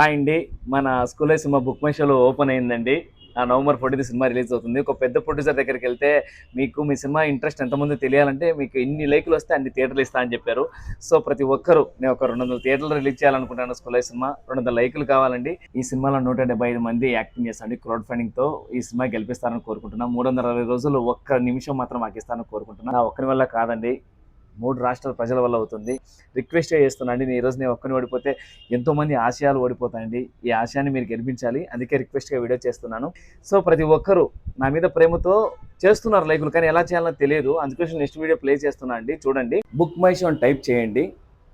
Hi అండి. మన school cinema book my షోలో ఓపెన్ అయిందండి. ఆ నవంబర్ ఫోర్టీన్ సినిమా రిలీజ్ అవుతుంది. ఒక పెద్ద ప్రొడ్యూసర్ దగ్గరికి వెళ్తే మీకు మీ సినిమా ఇంట్రెస్ట్ ఎంతమంది తెలియాలంటే మీకు ఎన్ని లైకులు వస్తే అన్ని థియేటర్లు ఇస్తా అని చెప్పారు. సో ప్రతి ఒక్కరు నేను ఒక రెండు వందల థియేటర్లు రిలీజ్ చేయాలనుకుంటాను స్కూల్ సినిమా. రెండు వందల లైకులు కావాలండి. ఈ సినిమాలో నూట డెబ్బై ఐదు మంది యాక్టింగ్ చేస్తాండి క్రౌడ్ ఫండింగ్తో ఈ సినిమా గెలిపిస్తారని కోరుకుంటున్నాను మూడు వందల అరవై రోజులు ఒక్క నిమిషం మాత్రం మాకు ఇస్తానని కోరుకుంటున్నాను నా ఒక్కరి వల్ల కాదండి. మూడు రాష్ట్రాల ప్రజల వల్ల అవుతుంది. రిక్వెస్ట్ చేస్తున్నాండి నేను ఈ రోజు నేను ఒక్కని ఓడిపోతే ఎంతోమంది ఆశయాలు ఓడిపోతాయండి. ఈ ఆశయాన్ని మీరు గెలిపించాలి. అందుకే రిక్వెస్ట్గా వీడియో చేస్తున్నాను. సో ప్రతి ఒక్కరు నా మీద ప్రేమతో చేస్తున్నారు లైకులు కానీ ఎలా చేయాలో తెలియదు. అందుకోసం నెక్స్ట్ వీడియో ప్లే చేస్తున్నా అండి. చూడండి. బుక్ మై షో అని టైప్ చేయండి.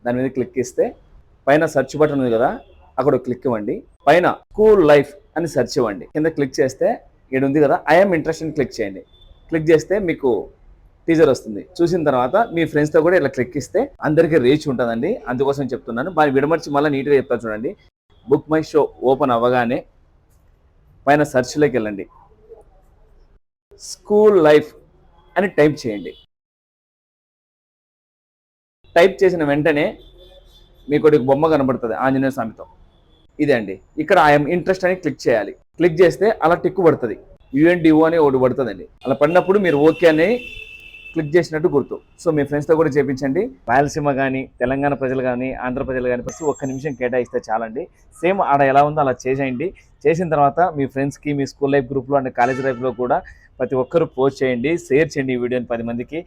దాని మీద క్లిక్ ఇస్తే పైన సెర్చ్ బటన్ ఉంది కదా అక్కడ క్లిక్ ఇవ్వండి. పైన కూల్ లైఫ్ అని సెర్చ్ ఇవ్వండి. కింద క్లిక్ చేస్తే ఇక్కడ ఉంది కదా ఐఎమ్ ఇంట్రెస్ట్ అని క్లిక్ చేయండి. క్లిక్ చేస్తే మీకు టీజర్ వస్తుంది. చూసిన తర్వాత మీ ఫ్రెండ్స్తో కూడా ఇలా క్లిక్ ఇస్తే అందరికీ రీచ్ ఉంటుందండి. అందుకోసం చెప్తున్నాను. మరి విడమర్చి మళ్ళీ నీట్గా చెప్తా చూడండి. బుక్ మై షో ఓపెన్ అవ్వగానే పైన సెర్చ్లోకి వెళ్ళండి. స్కూల్ లైఫ్ అని టైప్ చేయండి. టైప్ చేసిన వెంటనే మీకు ఒకటి బొమ్మ కనబడుతుంది ఆంజనేయ స్వామితో. ఇదే అండి. ఇక్కడ ఐఎమ్ ఇంట్రెస్ట్ అని క్లిక్ చేయాలి. క్లిక్ చేస్తే అలా టిక్కు పడుతుంది. యుఎన్డిఓ అని ఒకటి పడుతుందండి. అలా పడినప్పుడు మీరు ఓకే అని క్లిక్ చేసినట్టు గుర్తు. సో మీ ఫ్రెండ్స్తో కూడా చేపించండి. రాయలసీమ కానీ తెలంగాణ ప్రజలు కానీ ఆంధ్ర ప్రజలు కానీ ఫస్ట్ ఒక్క నిమిషం కేటాయిస్తే చాలండి. సేమ్ ఆడ ఎలా ఉందో అలా చేసేయండి. చేసిన తర్వాత మీ ఫ్రెండ్స్కి మీ స్కూల్ లైఫ్ గ్రూప్లో అండ్ కాలేజ్ లైఫ్లో కూడా ప్రతి ఒక్కరు పోస్ట్ చేయండి షేర్ చేయండి ఈ వీడియోని పది మందికి.